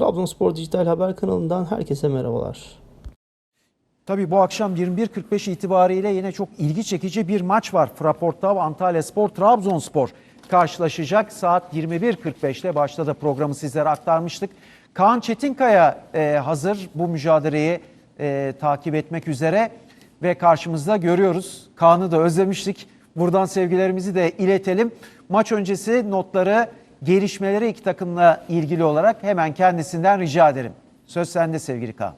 Trabzonspor Dijital Haber kanalından herkese merhabalar. Tabii bu akşam 21.45 itibariyle yine çok ilgi çekici bir maç var. Fraportav Antalya Spor Trabzonspor karşılaşacak. Saat 21.45'te başladı programı sizlere aktarmıştık. Kaan Çetinkaya e, hazır bu mücadeleyi e, takip etmek üzere ve karşımızda görüyoruz. Kaan'ı da özlemiştik. Buradan sevgilerimizi de iletelim. Maç öncesi notları, gelişmeleri iki takımla ilgili olarak hemen kendisinden rica ederim. Söz sende sevgili Kaan.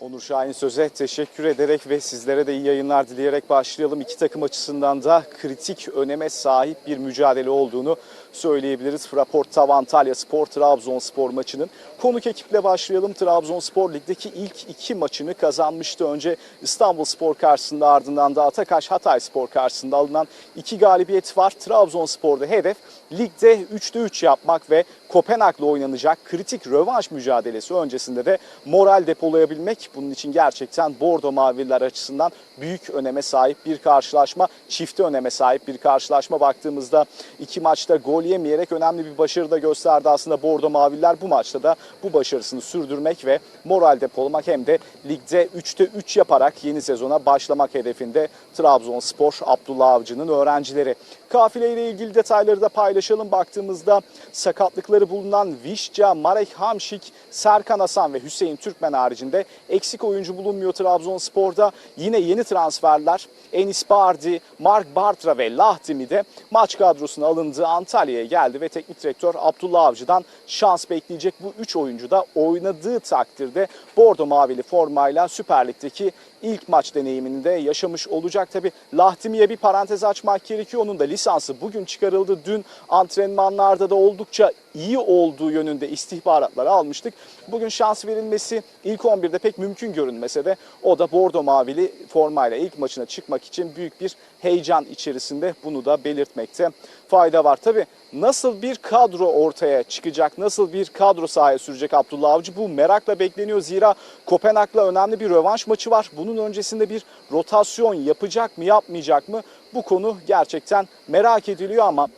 Onur Şahin Söz'e teşekkür ederek ve sizlere de iyi yayınlar dileyerek başlayalım. İki takım açısından da kritik öneme sahip bir mücadele olduğunu söyleyebiliriz. Fraport Tav Antalya Spor Trabzonspor maçının. Konuk ekiple başlayalım. Trabzonspor Lig'deki ilk iki maçını kazanmıştı. Önce İstanbul Spor karşısında ardından da Atakaş Hatay Spor karşısında alınan iki galibiyet var. Trabzonspor'da hedef ligde 3'te 3 yapmak ve Kopenhag'la oynanacak kritik rövanş mücadelesi öncesinde de moral depolayabilmek. Bunun için gerçekten Bordo Mavililer açısından büyük öneme sahip bir karşılaşma. Çifte öneme sahip bir karşılaşma. Baktığımızda iki maçta gol yemeyerek önemli bir başarı da gösterdi aslında Bordo Mavililer. Bu maçta da bu başarısını sürdürmek ve moral depolamak hem de ligde 3'te 3 yaparak yeni sezona başlamak hedefinde Trabzonspor Abdullah Avcı'nın öğrencileri. Kafile ile ilgili detayları da paylaşalım. Baktığımızda sakatlıkları bulunan Vişça, Marek Hamşik, Serkan Hasan ve Hüseyin Türkmen haricinde eksik oyuncu bulunmuyor Trabzonspor'da. Yine yeni transferler Enis Bardi, Mark Bartra ve Lahtimi de maç kadrosuna alındığı Antalya'ya geldi ve teknik direktör Abdullah Avcı'dan şans bekleyecek bu 3 oyuncu da oynadığı takdirde Bordo Mavili formayla Süper Lig'deki ilk maç deneyimini de yaşamış olacak. Tabi Lahtimi'ye bir parantez açmak gerekiyor. Onun da lisansı bugün çıkarıldı. Dün antrenmanlarda da oldukça iyi olduğu yönünde istihbaratları almıştık. Bugün şans verilmesi ilk 11'de pek mümkün görünmese de o da Bordo Mavili formayla ilk maçına çıkmak için büyük bir heyecan içerisinde bunu da belirtmekte fayda var. Tabi nasıl bir kadro ortaya çıkacak, nasıl bir kadro sahaya sürecek Abdullah Avcı bu merakla bekleniyor. Zira Kopenhag'la önemli bir rövanş maçı var. Bunun öncesinde bir rotasyon yapacak mı yapmayacak mı bu konu gerçekten merak ediliyor ama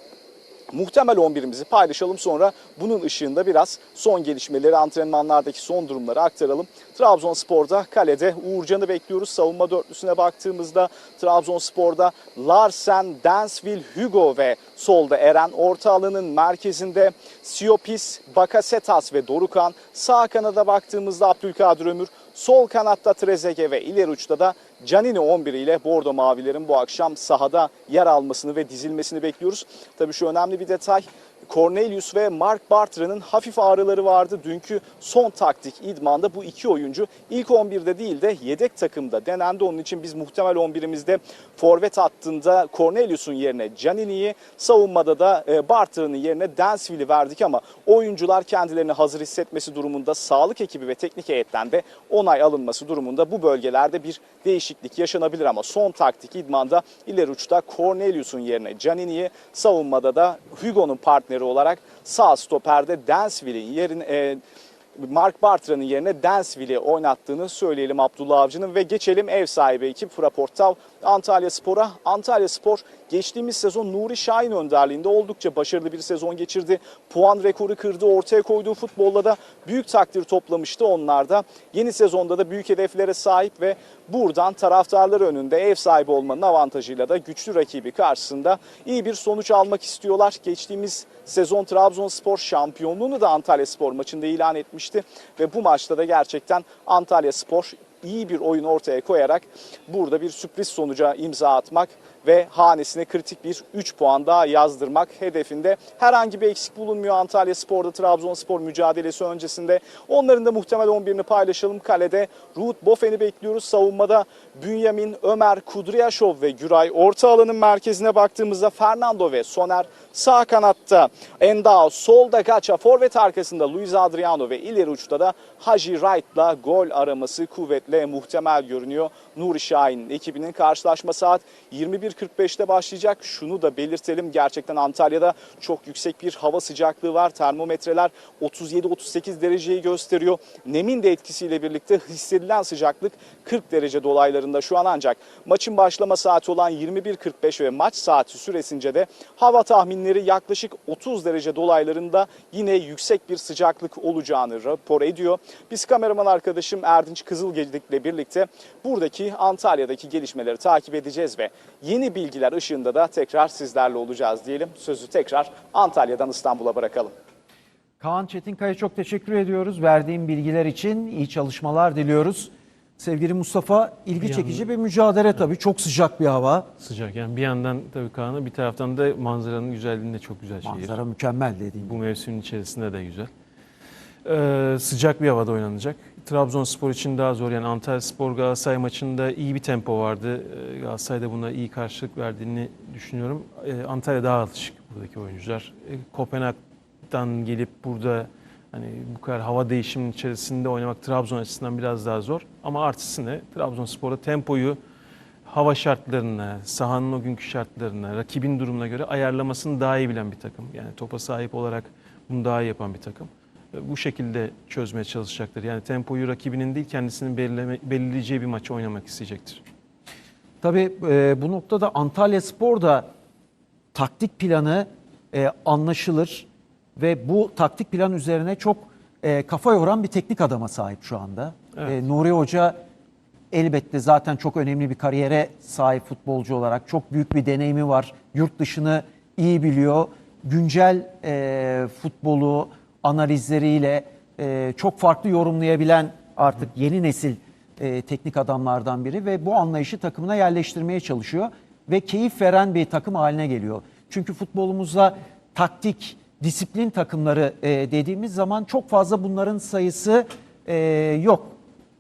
muhtemel 11'imizi paylaşalım sonra bunun ışığında biraz son gelişmeleri antrenmanlardaki son durumları aktaralım. Trabzonspor'da kalede Uğurcan'ı bekliyoruz. Savunma dörtlüsüne baktığımızda Trabzonspor'da Larsen, Dansville, Hugo ve solda Eren. Orta alanın merkezinde Siopis, Bakasetas ve Dorukan. Sağ kanada baktığımızda Abdülkadir Ömür. Sol kanatta Trezege ve ileri uçta da Canini 11 ile Bordo Mavilerin bu akşam sahada yer almasını ve dizilmesini bekliyoruz. Tabii şu önemli bir detay. Cornelius ve Mark Bartra'nın hafif ağrıları vardı. Dünkü son taktik idmanda bu iki oyuncu ilk 11'de değil de yedek takımda denendi. Onun için biz muhtemel 11'imizde forvet hattında Cornelius'un yerine Canini'yi, savunmada da e, Bartra'nın yerine Dansville'i verdik ama oyuncular kendilerini hazır hissetmesi durumunda sağlık ekibi ve teknik heyetten de onay alınması durumunda bu bölgelerde bir değişiklik yaşanabilir ama son taktik idmanda ileri uçta Cornelius'un yerine Canini'yi, savunmada da Hugo'nun partneri olarak sağ stoperde Dansville'in yerine Mark Bartra'nın yerine Dansville'i oynattığını söyleyelim Abdullah Avcı'nın. Ve geçelim ev sahibi ekip Fraportav Antalya Spor'a. Antalya Spor geçtiğimiz sezon Nuri Şahin önderliğinde oldukça başarılı bir sezon geçirdi. Puan rekoru kırdı. Ortaya koyduğu futbolla da büyük takdir toplamıştı onlar da. Yeni sezonda da büyük hedeflere sahip ve buradan taraftarlar önünde ev sahibi olmanın avantajıyla da güçlü rakibi karşısında iyi bir sonuç almak istiyorlar. Geçtiğimiz sezon Trabzonspor şampiyonluğunu da Antalya Spor maçında ilan etmişti ve bu maçta da gerçekten Antalya Spor iyi bir oyun ortaya koyarak burada bir sürpriz sonuca imza atmak ve hanesine kritik bir 3 puan daha yazdırmak hedefinde. Herhangi bir eksik bulunmuyor Antalya Spor'da Trabzonspor mücadelesi öncesinde. Onların da muhtemel 11'ini paylaşalım. Kalede Ruud Bofen'i bekliyoruz. Savunmada Bünyamin, Ömer, Kudryashov ve Güray. Orta alanın merkezine baktığımızda Fernando ve Soner. Sağ kanatta Endao, solda Gaça, forvet arkasında Luis Adriano ve ileri uçta da Haji Wright'la gol araması kuvvetle muhtemel görünüyor. Nuri Şahin ekibinin karşılaşma saat 21.45'te başlayacak. Şunu da belirtelim gerçekten Antalya'da çok yüksek bir hava sıcaklığı var. Termometreler 37-38 dereceyi gösteriyor. Nemin de etkisiyle birlikte hissedilen sıcaklık 40 derece dolaylarında. Civarlarında şu an ancak maçın başlama saati olan 21.45 ve maç saati süresince de hava tahminleri yaklaşık 30 derece dolaylarında yine yüksek bir sıcaklık olacağını rapor ediyor. Biz kameraman arkadaşım Erdinç Kızılgelik'le birlikte buradaki Antalya'daki gelişmeleri takip edeceğiz ve yeni bilgiler ışığında da tekrar sizlerle olacağız diyelim. Sözü tekrar Antalya'dan İstanbul'a bırakalım. Kaan Çetinkaya çok teşekkür ediyoruz. Verdiğim bilgiler için iyi çalışmalar diliyoruz. Sevgili Mustafa ilgi Bir çekici bir mücadele tabii. Çok sıcak bir hava. Sıcak yani bir yandan tabii Kaan'ı bir taraftan da manzaranın güzelliğini de çok güzel şehir. Manzara mükemmel dediğim Bu mevsimin içerisinde de güzel. Ee, sıcak bir havada oynanacak. Trabzonspor için daha zor. Yani Antalya Spor Galatasaray maçında iyi bir tempo vardı. Ee, Galatasaray da buna iyi karşılık verdiğini düşünüyorum. Ee, Antalya daha alışık buradaki oyuncular. Ee, Kopenhag'dan gelip burada hani bu kadar hava değişiminin içerisinde oynamak Trabzon açısından biraz daha zor. Ama artısı ne? Trabzonspor'da tempoyu hava şartlarına, sahanın o günkü şartlarına, rakibin durumuna göre ayarlamasını daha iyi bilen bir takım. Yani topa sahip olarak bunu daha iyi yapan bir takım. Bu şekilde çözmeye çalışacaktır. Yani tempoyu rakibinin değil kendisinin belirleme, belirleyeceği bir maçı oynamak isteyecektir. Tabii e, bu noktada Antalya Spor da taktik planı e, anlaşılır ve bu taktik plan üzerine çok e, kafa yoran bir teknik adama sahip şu anda. Evet. E, Nuri Hoca elbette zaten çok önemli bir kariyere sahip futbolcu olarak çok büyük bir deneyimi var. Yurt dışını iyi biliyor. Güncel e, futbolu analizleriyle e, çok farklı yorumlayabilen artık yeni nesil e, teknik adamlardan biri ve bu anlayışı takımına yerleştirmeye çalışıyor ve keyif veren bir takım haline geliyor. Çünkü futbolumuzda taktik, disiplin takımları e, dediğimiz zaman çok fazla bunların sayısı e, yok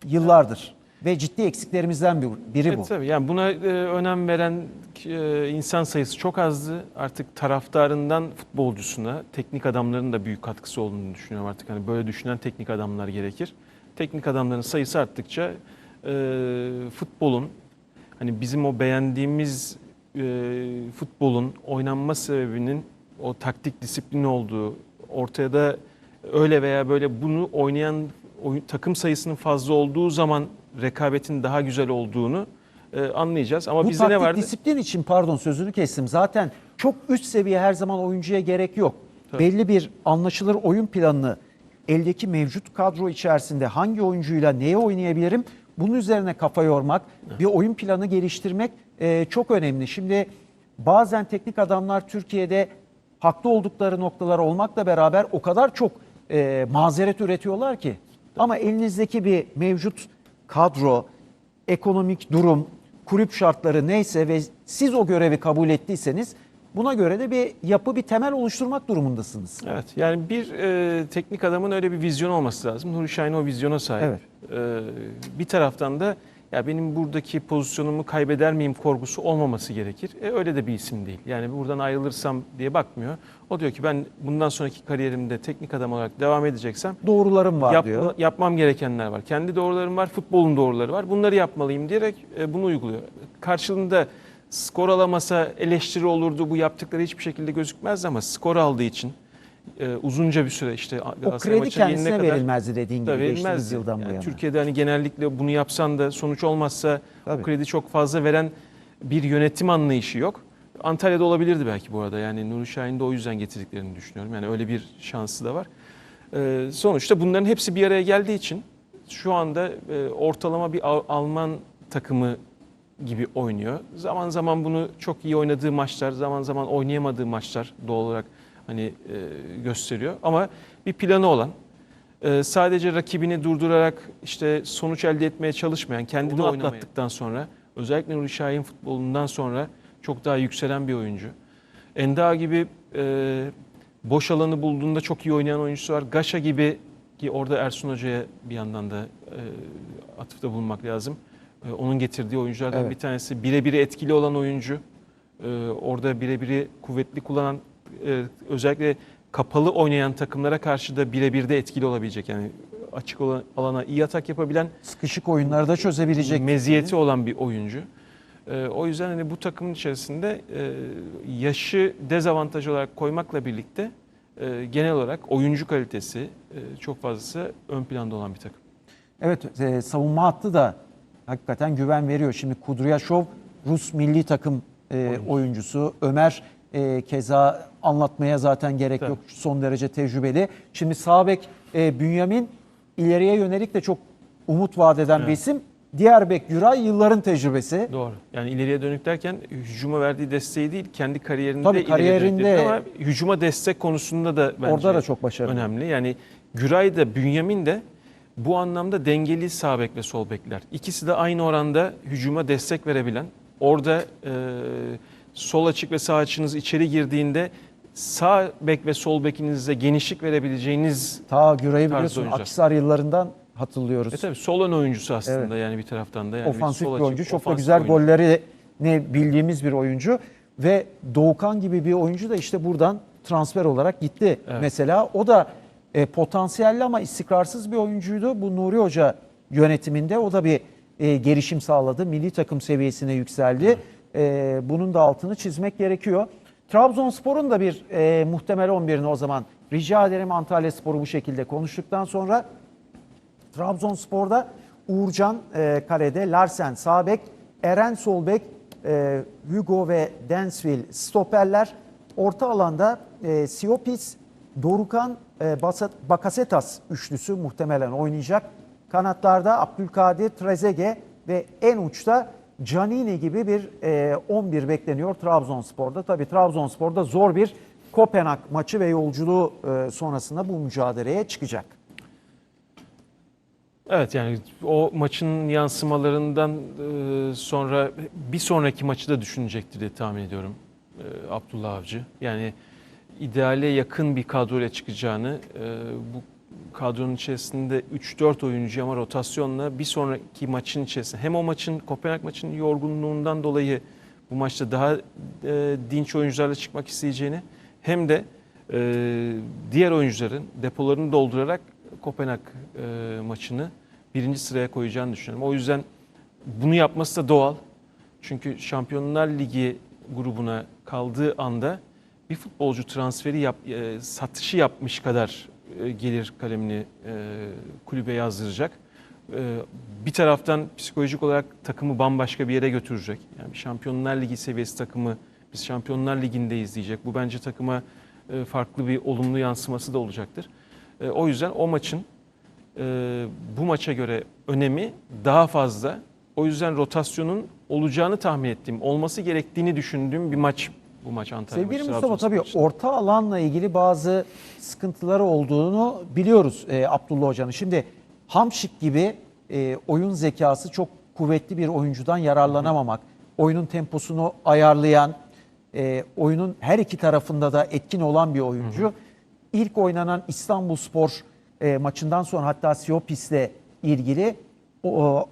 yıllardır ve ciddi eksiklerimizden bir- biri bu. Evet, tabii. Yani buna e, önem veren e, insan sayısı çok azdı. Artık taraftarından futbolcusuna teknik adamların da büyük katkısı olduğunu düşünüyorum artık. Hani böyle düşünen teknik adamlar gerekir. Teknik adamların sayısı arttıkça e, futbolun hani bizim o beğendiğimiz e, futbolun oynanma sebebinin o taktik disiplin olduğu ortaya da öyle veya böyle bunu oynayan oyun, takım sayısının fazla olduğu zaman rekabetin daha güzel olduğunu e, anlayacağız. Ama Bu bizde ne taktik vardı? disiplin için pardon sözünü kestim. Zaten çok üst seviye her zaman oyuncuya gerek yok. Belli bir anlaşılır oyun planını eldeki mevcut kadro içerisinde hangi oyuncuyla neye oynayabilirim? Bunun üzerine kafa yormak, bir oyun planı geliştirmek e, çok önemli. Şimdi bazen teknik adamlar Türkiye'de haklı oldukları noktalar olmakla beraber o kadar çok e, mazeret üretiyorlar ki. Ama elinizdeki bir mevcut kadro, ekonomik durum, kulüp şartları neyse ve siz o görevi kabul ettiyseniz buna göre de bir yapı, bir temel oluşturmak durumundasınız. Evet yani bir e, teknik adamın öyle bir vizyon olması lazım. Nuri Şahin o vizyona sahip. Evet. E, bir taraftan da ya benim buradaki pozisyonumu kaybeder miyim korkusu olmaması gerekir. E, öyle de bir isim değil. Yani buradan ayrılırsam diye bakmıyor. O diyor ki ben bundan sonraki kariyerimde teknik adam olarak devam edeceksem Doğrularım var Yap- diyor. Yapmam gerekenler var. Kendi doğrularım var, futbolun doğruları var. Bunları yapmalıyım diyerek e, bunu uyguluyor. Karşılığında skor alamasa eleştiri olurdu. Bu yaptıkları hiçbir şekilde gözükmez ama skor aldığı için e, uzunca bir süre işte O Galatasaray kredi maçına yenene kendisine kadar verilmezdi dediğin gibi verilmezdi. yıldan bu Yani yana. Türkiye'de hani genellikle bunu yapsan da sonuç olmazsa Tabii. o kredi çok fazla veren bir yönetim anlayışı yok. Antalya'da olabilirdi belki bu arada. Yani Nuri Şahin'i de o yüzden getirdiklerini düşünüyorum. Yani öyle bir şansı da var. Ee, sonuçta bunların hepsi bir araya geldiği için şu anda e, ortalama bir Al- Alman takımı gibi oynuyor. Zaman zaman bunu çok iyi oynadığı maçlar, zaman zaman oynayamadığı maçlar doğal olarak hani e, gösteriyor. Ama bir planı olan, e, sadece rakibini durdurarak işte sonuç elde etmeye çalışmayan, kendi de Onu atlattık. atlattıktan sonra özellikle Nuri Şahin futbolundan sonra çok daha yükselen bir oyuncu. Enda gibi e, boş alanı bulduğunda çok iyi oynayan oyuncusu var. Gaşa gibi ki orada Ersun Hoca'ya bir yandan da e, atıfta bulunmak lazım. E, onun getirdiği oyunculardan Evet. bir tanesi birebir etkili olan oyuncu. E, orada birebiri kuvvetli kullanan e, özellikle kapalı oynayan takımlara karşı da birebir de etkili olabilecek. Yani açık olan alana iyi atak yapabilen Sıkışık oyunları da çözebilecek. meziyeti olan bir oyuncu. Ee, o yüzden hani bu takımın içerisinde e, yaşı dezavantaj olarak koymakla birlikte e, genel olarak oyuncu kalitesi e, çok fazlası ön planda olan bir takım. Evet e, savunma hattı da hakikaten güven veriyor. Şimdi Kudryashov Rus milli takım e, oyuncusu. Ömer e, keza anlatmaya zaten gerek Tabii. yok. Son derece tecrübeli. Şimdi sağ bek e, Bünyamin ileriye yönelik de çok umut vaat eden bir Evet. isim. Diğer bek Güray yılların tecrübesi. Doğru. Yani ileriye dönük derken hücuma verdiği desteği değil, kendi kariyerinde Tabii ileriye dönük kariyerinde- ama hücuma destek konusunda da bence Orada da çok başarılı. önemli. Yani Güray da Bünyamin de bu anlamda dengeli sağ bek ve sol bekler. İkisi de aynı oranda hücuma destek verebilen, orada e, sol açık ve sağ açınız içeri girdiğinde sağ bek ve sol bekinize genişlik verebileceğiniz Ta Güray'ı Tarz biliyorsun oyuncular. Akhisar yıllarından hatırlıyoruz. e tabii sol ön oyuncusu aslında yani bir taraftan da. Yani ofansif sol bir açık, oyuncu. Çok da ofansif güzel oyuncu. golleri ne bildiğimiz bir oyuncu ve Doğukan gibi bir oyuncu da işte buradan transfer olarak gitti. Evet. Mesela o da e, potansiyelli ama istikrarsız bir oyuncuydu. Bu Nuri Hoca yönetiminde o da bir e, gelişim sağladı. Milli takım seviyesine yükseldi. E, bunun da altını çizmek gerekiyor. Trabzonspor'un da bir e, muhtemel 11'ini o zaman rica ederim Antalya Spor'u bu şekilde konuştuktan sonra Trabzonspor'da Uğurcan e, kalede, Larsen sağ bek, Eren sol bek, e, Hugo ve Densville stoperler. Orta alanda e, Siopis, Dorukan, e, Basat- Bakasetas üçlüsü muhtemelen oynayacak. Kanatlarda Abdülkadir, Trezege ve en uçta Canini gibi bir e, 11 bekleniyor Trabzonspor'da. Tabii Trabzonspor'da zor bir Kopenhag maçı ve yolculuğu e, sonrasında bu mücadeleye çıkacak. Evet yani o maçın yansımalarından e, sonra bir sonraki maçı da düşünecektir diye tahmin ediyorum e, Abdullah Avcı. Yani ideale yakın bir kadroyla çıkacağını, e, bu kadronun içerisinde 3-4 oyuncu ama rotasyonla bir sonraki maçın içerisinde hem o maçın Kopenhag maçının yorgunluğundan dolayı bu maçta daha e, dinç oyuncularla çıkmak isteyeceğini hem de e, diğer oyuncuların depolarını doldurarak Kopenhag e, maçını birinci sıraya koyacağını düşünüyorum. O yüzden bunu yapması da doğal. Çünkü Şampiyonlar Ligi grubuna kaldığı anda bir futbolcu transferi yap, e, satışı yapmış kadar e, gelir kalemini e, kulübe yazdıracak. E, bir taraftan psikolojik olarak takımı bambaşka bir yere götürecek. Yani Şampiyonlar Ligi seviyesi takımı biz Şampiyonlar Ligi'nde izleyecek. Bu bence takıma e, farklı bir olumlu yansıması da olacaktır. O yüzden o maçın bu maça göre önemi daha fazla. O yüzden rotasyonun olacağını tahmin ettiğim, olması gerektiğini düşündüğüm bir maç bu maç Antalya Sevgili maçı, Mustafa tabii maçı. orta alanla ilgili bazı sıkıntıları olduğunu biliyoruz e, Abdullah Hoca'nın. Şimdi Hamşik gibi e, oyun zekası çok kuvvetli bir oyuncudan yararlanamamak, oyunun temposunu ayarlayan, e, oyunun her iki tarafında da etkin olan bir oyuncu. İlk oynanan İstanbulspor e, maçından sonra hatta Siopis'le ilgili o-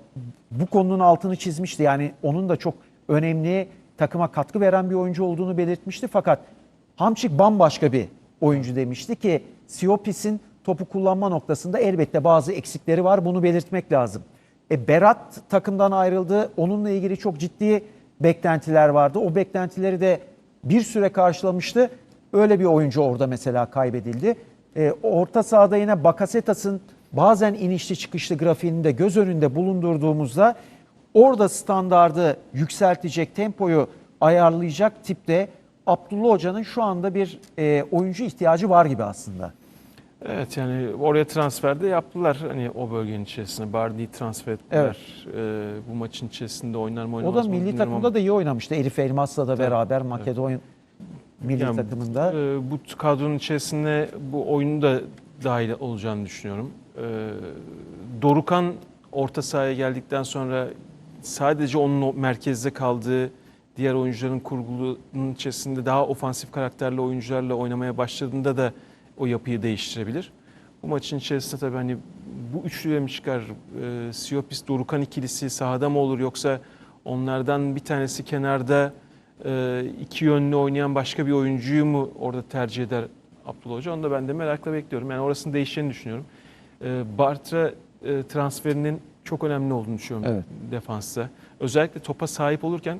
bu konunun altını çizmişti. Yani onun da çok önemli takıma katkı veren bir oyuncu olduğunu belirtmişti. Fakat Hamşik bambaşka bir oyuncu demişti ki Siopis'in topu kullanma noktasında elbette bazı eksikleri var. Bunu belirtmek lazım. E, Berat takımdan ayrıldı. Onunla ilgili çok ciddi beklentiler vardı. O beklentileri de bir süre karşılamıştı. Öyle bir oyuncu orada mesela kaybedildi. E, orta sahada yine Bakasetas'ın bazen inişli çıkışlı grafiğini de göz önünde bulundurduğumuzda orada standardı yükseltecek, tempoyu ayarlayacak tipte Abdullah Hoca'nın şu anda bir e, oyuncu ihtiyacı var gibi aslında. Evet yani oraya transfer de yaptılar hani o bölgenin içerisine. Bardi'yi transfer ettiler. Ee, bu maçın içerisinde oynar mı O oynamaz da mı milli takımda ama- da iyi oynamıştı. Elif Elmas'la da beraber Makedon milli Yani, takımında. e, bu kadronun içerisinde bu oyunu da dahil olacağını düşünüyorum. E, Dorukan orta sahaya geldikten sonra sadece onun o merkezde kaldığı diğer oyuncuların kurgulunun içerisinde daha ofansif karakterli oyuncularla oynamaya başladığında da o yapıyı değiştirebilir. Bu maçın içerisinde tabii hani bu üçlüye mi çıkar? E, Siopis Dorukan ikilisi sahada mı olur yoksa onlardan bir tanesi kenarda e, iki yönlü oynayan başka bir oyuncuyu mu orada tercih eder Abdullah Hoca? Onu da ben de merakla bekliyorum. Yani orasının değişeceğini düşünüyorum. E, Bartra e, transferinin çok önemli olduğunu düşünüyorum Evet. defansta. Özellikle topa sahip olurken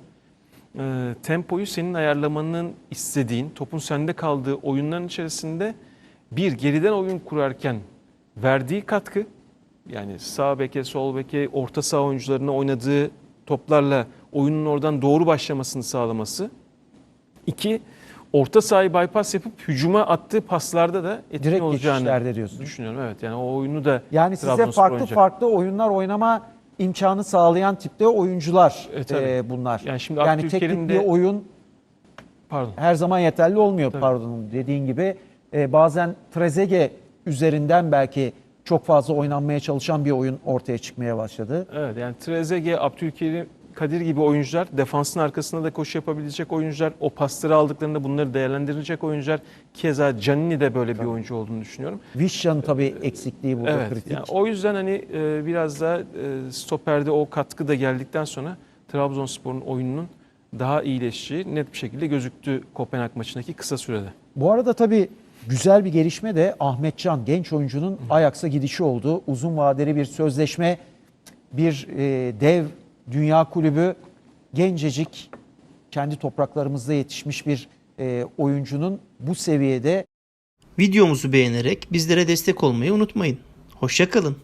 e, tempoyu senin ayarlamanın istediğin, topun sende kaldığı oyunların içerisinde bir geriden oyun kurarken verdiği katkı Yani sağ beke, sol beke, orta saha oyuncularının oynadığı toplarla oyunun oradan doğru başlamasını sağlaması. İki, orta sahayı bypass yapıp hücuma attığı paslarda da etkili Direkt olacağını geçişlerde diyorsun. düşünüyorum. Evet yani o oyunu da Yani size Trabzonspor farklı oynayacak. farklı oyunlar oynama imkanı sağlayan tipte oyuncular E, tabii. e, bunlar. Yani şimdi Abdülkerim teknik bir oyun Pardon. her zaman yeterli olmuyor pardon dediğin gibi. E, bazen Trezeguet üzerinden belki çok fazla oynanmaya çalışan bir oyun ortaya çıkmaya başladı. Evet yani Trezeguet, Abdülkerim, Kadir gibi oyuncular defansın arkasında da koşu yapabilecek oyuncular. O pasları aldıklarında bunları değerlendirecek oyuncular. Keza Canini de böyle bir oyuncu olduğunu düşünüyorum. Vişcan'ın tabii eksikliği burada Evet. kritik. Yani o yüzden hani e, biraz da e, stoperde o katkı da geldikten sonra Trabzonspor'un oyununun daha iyileşeceği net bir şekilde gözüktü Kopenhag maçındaki kısa sürede. Bu arada tabii güzel bir gelişme de Ahmetcan genç oyuncunun Ajax'a gidişi oldu. Uzun vadeli bir sözleşme, bir e, dev dünya kulübü, gencecik kendi topraklarımızda yetişmiş bir e, oyuncunun bu seviyede Videomuzu beğenerek bizlere destek olmayı unutmayın. Hoşçakalın.